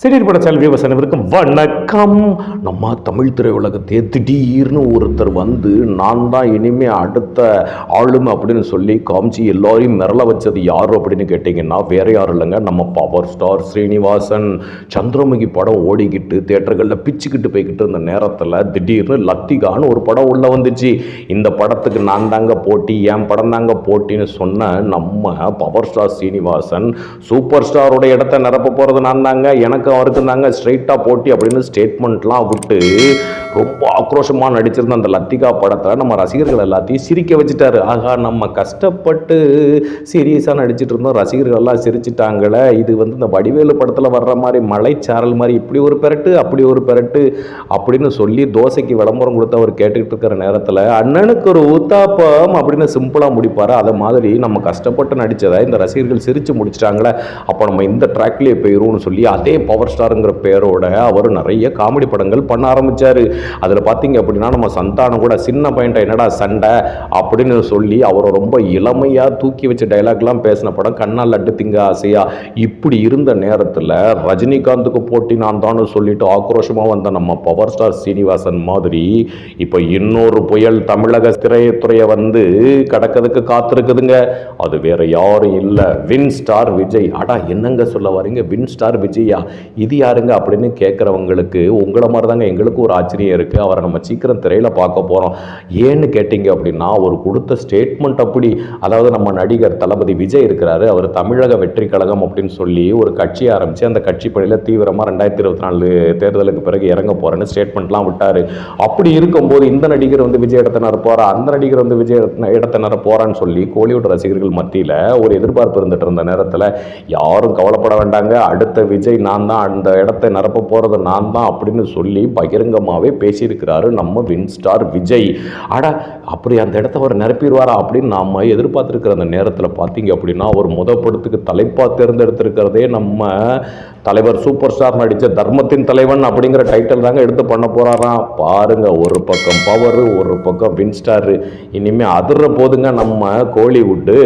சிறிய பட channel viewers அனைவருக்கும் வணக்கம். நம்ம தமிழ் திரையுலகத்தையே திடீர்னு ஒருத்தர் வந்து நான் தான் இனிமே அடுத்த ஆளும் அப்படின்னு சொல்லி காமிச்சு எல்லாரையும் மிரள வச்சது யார் அப்படின்னு கேட்டிங்கன்னா வேற யாரும் இல்லைங்க. நம்ம பவர் ஸ்டார் ஸ்ரீனிவாசன். சந்திரமுகி படம் ஓடிக்கிட்டு தேட்டர்களில் பிச்சுக்கிட்டு போய்கிட்டு இருந்த நேரத்தில் திடீர்னு லத்திகான்னு ஒரு படம் உள்ளே வந்துச்சு. இந்த படத்துக்கு நான் தாங்க போட்டி என் படம் தாங்க போட்டின்னு சொன்ன நம்ம பவர் ஸ்டார் ஸ்ரீனிவாசன் சூப்பர் ஸ்டாரோட இடத்த நிரப்ப போகிறது நான் தாங்க. எனக்கு அவருக்கு தாங்க ஸ்ட்ரைட்டாக போட்டி அப்படின்னு ஸ்டேட்மெண்ட்லாம் விட்டு ரொம்ப ஆக்ரோஷமாக நடிச்சிருந்த அந்த லத்திகா படத்தில் நம்ம ரசிகர்கள் எல்லாத்தையும் சிரிக்க வச்சுட்டாரு. ஆகா நம்ம கஷ்டப்பட்டு சீரியஸாக நடிச்சிட்டு இருந்தோம். ரசிகர்கள் எல்லாம் சிரிச்சிட்டாங்களே. இது வந்து இந்த வடிவேலு படத்தில் வர்ற மாதிரி மலைச்சாரல் மாதிரி இப்படி ஒரு பெரட்டு அப்படி ஒரு பெரட்டு அப்படின்னு சொல்லி தோசைக்கு விளம்பரம் கொடுத்து அவர் கேட்டுக்கிட்டு இருக்கிற நேரத்தில் அண்ணனுக்கு ஒரு ஊத்தாப்பம் அப்படின்னு சிம்பிளாக முடிப்பார். அதை மாதிரி நம்ம கஷ்டப்பட்டு நடித்ததை இந்த ரசிகர்கள் சிரித்து முடிச்சிட்டாங்களே. அப்போ நம்ம இந்த ட்ராக்லேயே போயிடும்னு சொல்லி அதே பவர் ஸ்டாருங்கிற பேரோட அவர் நிறைய காமெடி படங்கள் பண்ண ஆரம்பித்தார் அதில் பார்த்தீங்க அப்படின்னா நம்ம சந்தானம் கூட சின்ன பையன்ட்ட என்னடா சண்டை அப்படின்னு சொல்லி அவரை ரொம்ப இளமையாக தூக்கி வச்ச டைலாக்லாம் பேசின படம் கண்ணால் லட்டு திங்க ஆசையா. இப்படி இருந்த நேரத்தில் ரஜினிகாந்துக்கு போட்டி நான் தான் சொல்லிட்டு ஆக்ரோஷமாக வந்த நம்ம பவர் ஸ்டார் சீனிவாசன் மாதிரி இப்போ இன்னொரு புயல் தமிழக திரைத்துறையை வந்து கடக்கிறதுக்கு காத்திருக்குதுங்க. அது வேற யாரும் இல்லை. Win star Vijay. அடா என்னங்க சொல்ல வரீங்க? வின் ஸ்டார் விஜயா? இது யாருங்க அப்படின்னு கேட்குறவங்களுக்கு உங்களை மாதிரி தாங்க எங்களுக்கும் ஒரு ஆச்சரியம் இருக்குது அவரை நம்ம சீக்கிரம் திரையில் பார்க்க போகிறோம் ஏன்னு கேட்டிங்க அப்படின்னா அவர் கொடுத்த ஸ்டேட்மெண்ட் அப்படி அதாவது நம்ம நடிகர் தளபதி விஜய் இருக்கிறாரு அவர் தமிழக வெற்றி கழகம் அப்படின்னு சொல்லி ஒரு கட்சி ஆரம்பித்து அந்த கட்சி பணியில் தீவிரமாக ரெண்டாயிரத்தி இருபத்தி நாலு தேர்தலுக்கு பிறகு இறங்க போகிறேன்னு ஸ்டேட்மெண்ட்லாம் விட்டார். அப்படி இருக்கும்போது இந்த நடிகர் வந்து விஜய் இடத்த நிரப்போறா அந்த நடிகர் வந்து விஜய் இடத்த நிரப்போறான்னு சொல்லி கோலிவுட் ரசிகர்கள் மத்தியில் ஒரு எதிர்பார்ப்பு இருந்துட்டு இருந்த நேரத்தில் யாரும் கவலைப்பட வேண்டாங்க. அடுத்த விஜய் நான் தான் அந்த இடத்த நிரப்ப போகிறது நான் தான் அப்படின்னு சொல்லி பகிரங்கமாகவே பேசியிருக்கிறாரு நம்ம வின் ஸ்டார் விஜய். அட அப்படி அந்த இடத்த அவர் நிரப்பிடுவாரா அப்படின்னு நாம் எதிர்பார்த்துருக்கிற அந்த நேரத்தில் பார்த்தீங்க அப்படின்னா அவர் முத படத்துக்கு தலைப்பாக தேர்ந்தெடுத்திருக்கிறதே நம்ம தலைவர் சூப்பர் ஸ்டார் நடித்த தர்மத்தின் தலைவன் அப்படிங்கிற டைட்டில் தாங்க எடுத்து பண்ண போகிறாராம் பாருங்க ஒரு பக்கம் பவர் ஒரு பக்கம் வின் ஸ்டாரு இனிமேல் அதிர போதுங்க நம்ம கோலிவுட்டு